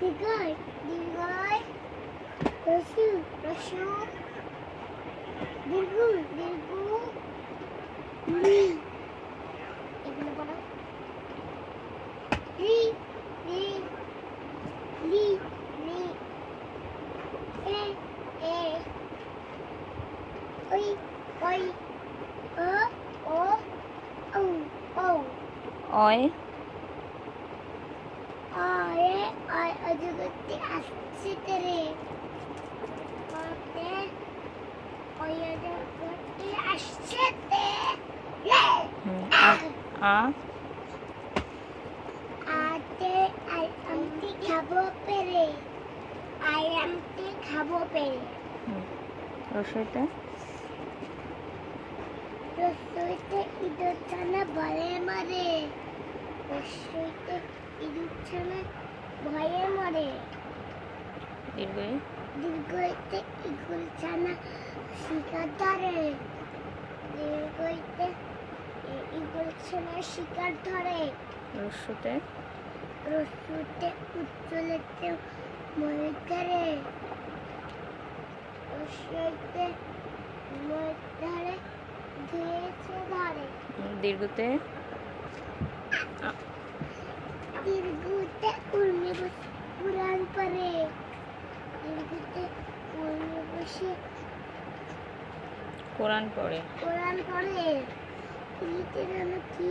đi Digay, đi Rasu, rasu. Dirgu, đi Ni. đi pada. Ni, ni. Ni, ni. E, e. Oi, oi. O, o. Oi, oi. Oi. অজগরটি আসছে ওই অজগরটি আসছে তে রে হুম, আ- আ আতে I আমটি খাব পেরে আই আমটি খাব পেরে হুম, রসইতে রসইতে ইঁদুর ছানা ভয়ে মরে রসইতে ইঁদুর ছানা ভয়ে মরে। দীর্ঘই। দীর্ঘইতে ইগল ছানা শিকার ধরে। দীর্ঘইতে ইগল ছানা শিকার ধরে। রস্যতে রসুতে উজ্জ্বলেতে ময়ূর ধরে। রসইতে ময়ূর ধরে ধরে। দীর্ঘতে। দীর্ঘতে উর্মি বসে উড়ান পরে বসে কোরআন পড়ে কোরআন পড়ে যেন কি